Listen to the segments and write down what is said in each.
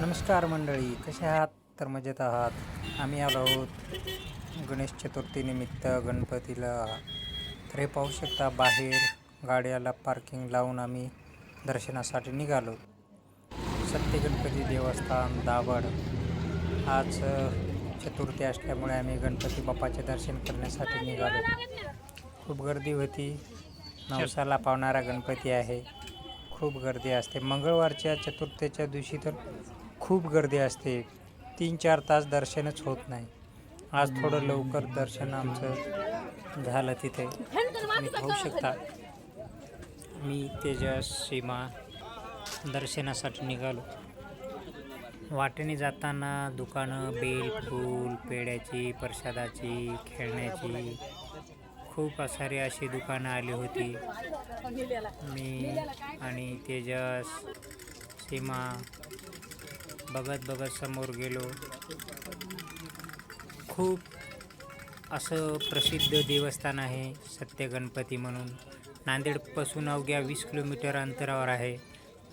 नमस्कार मंडळी कसे आहात? तर मजेत आहात. आम्ही आलो आहोत गणेश चतुर्थीनिमित्त गणपतीला. तर हे पाहू शकता बाहेर गाड्याला पार्किंग लावून आम्ही दर्शनासाठी निघालो. सत्य गणपती देवस्थान दाभड. आज चतुर्थी असल्यामुळे आम्ही गणपती बाप्पाचे दर्शन करण्यासाठी निघालो. खूप गर्दी होती. नवसाला पावणारा गणपती आहे. खूप गर्दी असते. मंगळवारच्या चतुर्थीच्या दिवशी तर खूप गर्दी असते. तीन चार तास दर्शनच होत नाही. आज थोडं लवकर दर्शन आमचं झालं तिथे. तुम्ही पाहू शकता. मी तेजस सीमा दर्शनासाठी निघालो. वाटेने जाताना दुकानं बेल फूल पेड्याची प्रसादाची खेळण्याची खूप सारी अशी दुकानं आली होती. मी आणि तेजस सीमा बघत बघत समोर गेलो. खूप असं प्रसिद्ध देवस्थान आहे सत्य गणपती म्हणून. नांदेडपासून अवघ्या वीस किलोमीटर अंतरावर आहे.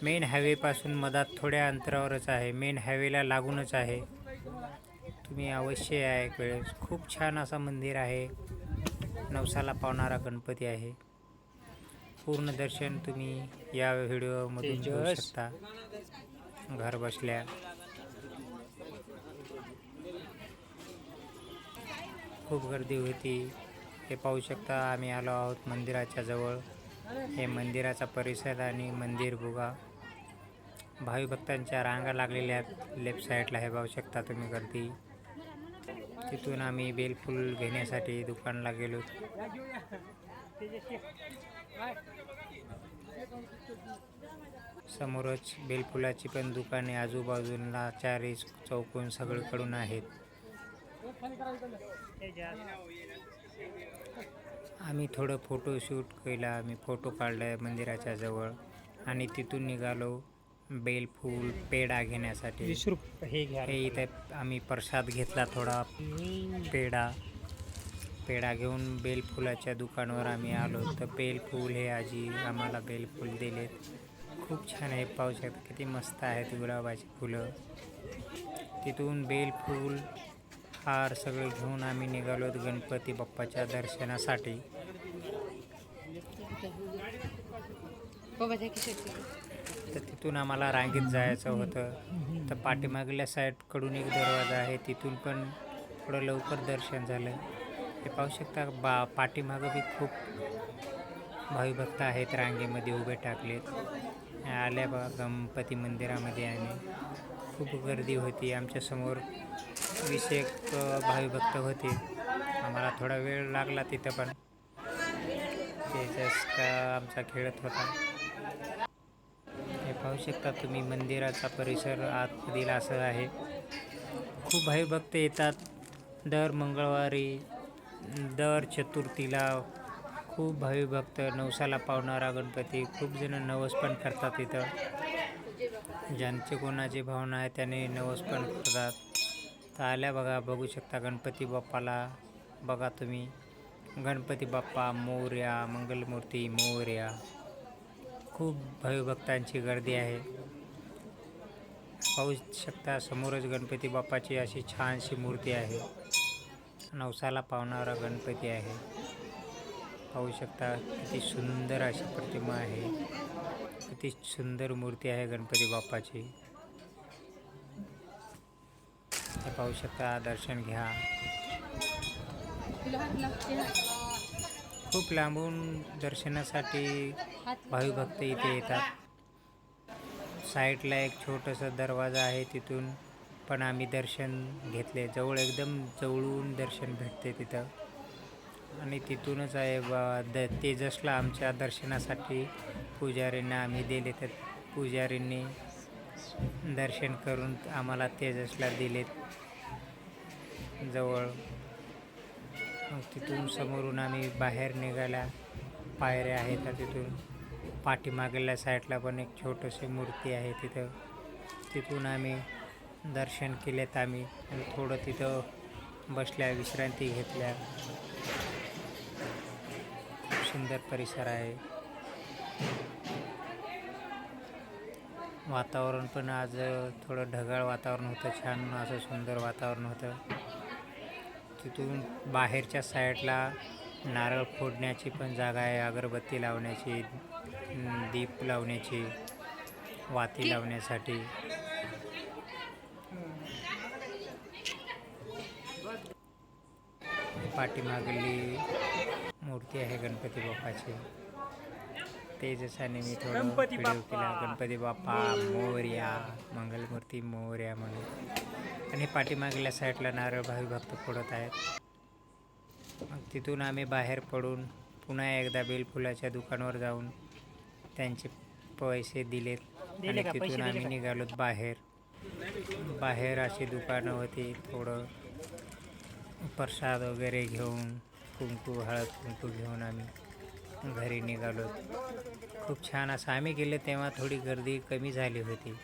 मेन हायवेपासून मधात थोड्या अंतरावरच आहे. मेन हायवेला लागूनच आहे. तुम्ही अवश्य या एक वेळेस. खूप छान असं मंदिर आहे. नवसाला पावणारा गणपती आहे. पूर्ण दर्शन तुम्ही या व्हिडिओमधून घेऊ. शकता. घर बसल्या. खूप गर्दी होती. हे पाहू शकता आम्ही आलो आहोत मंदिराच्या जवळ. हे मंदिराचा परिसर आणि मंदिर बुगा भावी भक्तांच्या रांगा लागलेल्या आहेत. लेफ्ट साईडला हे पाहू शकता तुम्ही गर्दी. तिथून आम्ही बेलफूल घेण्यासाठी दुकानला गेलो. समोरच बेलफुलाची पण दुकाने आजूबाजूला चारी चौकून सगळीकडून आहेत. आम्ही थोडं फोटोशूट केला आम्ही फोटो काढला मंदिराच्या जवळ. आणि तिथून निघालो बेलफूल पेढा घेण्यासाठी. हे घ्या. हे इथे आम्ही प्रसाद घेतला थोडा. पेढा. पेढा घेऊन बेलफुलाच्या दुकानावर आम्ही आलो. तर बेलफूल हे आजी आम्हाला बेलफूल दिलेत. खूप छान आहे पाहू शकता किती मस्त आहेत गुलाबाची फुलं. तिथून बेलफूल हार सगळे घेऊन आम्ही निघालो गणपती बाप्पाच्या दर्शनासाठी. तर तिथून आम्हाला रांगेत जायचं होतं. तर पाठीमागल्या साईडकडून एक दरवाजा आहे तिथून पण थोडं लवकर दर्शन झालं. हे पाहू शकता बा पाठीमागं बी खूप भाविभक्त आहेत रांगेमध्ये उभे टाकलेत आल्या बा गणपती मंदिरामध्ये आणि खूप गर्दी होती आमच्यासमोर वीस एक भावी भक्त होते. आम्हाला थोडा वेळ लागला तिथं पण. ते का आमचा खेळत होता. हे पाहू शकता तुम्ही मंदिराचा परिसर आतमधील असं आहे. खूप भाविभक्त येतात. दर मंगळवारी दर चतुर्थीला खूप भाविभक्त नवसाला पावणारा गणपती. खूप जण नवस पण करतात इथं. ज्यांचे कोणाची भावना आहे त्याने नवस पण करतात. तर आल्या बघा बघू शकता गणपती बाप्पाला. बघा तुम्ही गणपती बाप्पा मोर्या मंगलमूर्ती मोर्या. खूप भक्तांची गर्दी आहे. पाहू शकता समोरच गणपती बाप्पाची अशी छानशी मूर्ती आहे. नवसाला पावणारा गणपती आहे. पाहू शकता किती सुंदर अशी प्रतिमा आहे. किती सुंदर मूर्ती आहे गणपती बाप्पाची. इथे पाहू शकता दर्शन घ्या. खूप लांबून दर्शनासाठी भाविभक्त इथे येतात. साईडला एक छोटंसं दरवाजा आहे तिथून पण आम्ही दर्शन घेतले. जवळ एकदम जवळून दर्शन भेटते तिथं. आणि तिथूनच आहे द तेजसला आमच्या दर्शनासाठी पुजारींना आम्ही दिले. तर पुजारींनी दर्शन करून आम्हाला तेजसला दिलेत. जवळ. मग तिथून समोरून आम्ही बाहेर निघाल्या पायऱ्या आहेत तिथून. पाठीमागल्या साईडला पण एक छोटीशी मूर्ती आहे तिथं. तिथून आम्ही दर्शन केलेत आम्ही. आणि थोडं तिथं बसल्या विश्रांती घेतल्या. खूप सुंदर परिसर आहे. वातावरण पण आज थोडं ढगाळ वातावरण होतं छान असं सुंदर वातावरण होतं. तिथून बाहेरच्या साईडला नारळ फोडण्याची पण जागा आहे अगरबत्ती लावण्याची दीप लावण्याची वाती लावण्यासाठी. पाठीमागली मूर्ती आहे गणपती बाप्पाची. तेजसाने मी थोडं व्हिडिओ. केला. गणपती बाप्पा मोर्या मंगलमूर्ती मोर्या म्हणून. आणि पाठीमागल्या साईडला नारळ भावी भक्त फोडत आहेत. मग तिथून आम्ही बाहेर पडून पुन्हा एकदा बेलफुलाच्या दुकानावर जाऊन त्यांचे पैसे दिलेत. दिले आणि तिथून आम्ही? निघालोत बाहेर. बाहेर अशी दुकानं होती थोडं प्रसाद वगैरे घेऊन कुंकू हळद कुंकू घेऊन आम्ही घरी निघालो. खूप छान. असं आम्ही गेले तेव्हा थोडी गर्दी कमी झाली होती.